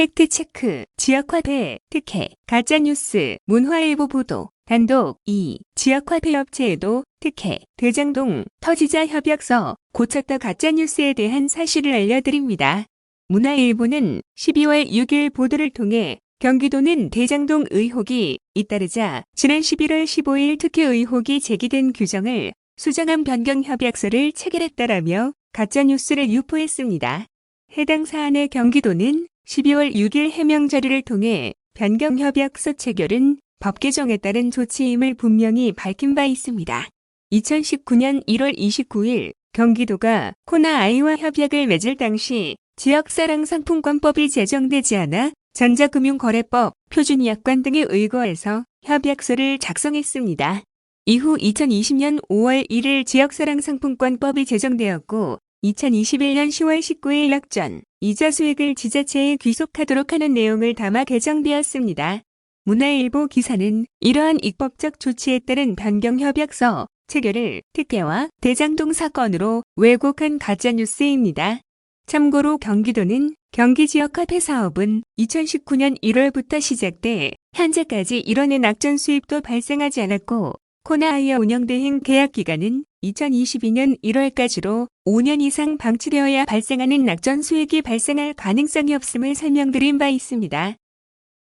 팩트체크, 지역화폐, 특혜, 가짜뉴스, 문화일보 보도, 단독 2. 지역화폐 업체에도 특혜, 대장동, 터지자 협약서, 고쳤다 가짜뉴스에 대한 사실을 알려드립니다. 문화일보는 12월 6일 보도를 통해 경기도는 대장동 의혹이 잇따르자 지난 11월 15일 특혜 의혹이 제기된 규정을 수정한 변경 협약서를 체결했다라며 가짜뉴스를 유포했습니다. 해당 사안의 경기도는 12월 6일 해명 자료를 통해 변경 협약서 체결은 법 개정에 따른 조치임을 분명히 밝힌 바 있습니다. 2019년 1월 29일 경기도가 코나 아이와 협약을 맺을 당시 지역사랑 상품권법이 제정되지 않아 전자금융거래법, 표준약관 등에 의거해서 협약서를 작성했습니다. 이후 2020년 5월 1일 지역사랑 상품권법이 제정되었고 2021년 10월 19일 낙전, 이자 수익을 지자체에 귀속하도록 하는 내용을 담아 개정되었습니다. 문화일보 기사는 이러한 입법적 조치에 따른 변경협약서 체결을 특혜와 대장동 사건으로 왜곡한 가짜뉴스입니다. 참고로 경기도는 경기지역화폐 사업은 2019년 1월부터 시작돼 현재까지 일원의 낙전 수입도 발생하지 않았고 코나아이어 운영대행 계약 기간은 2022년 1월까지로 5년 이상 방치되어야 발생하는 낙전 수익이 발생할 가능성이 없음을 설명드린 바 있습니다.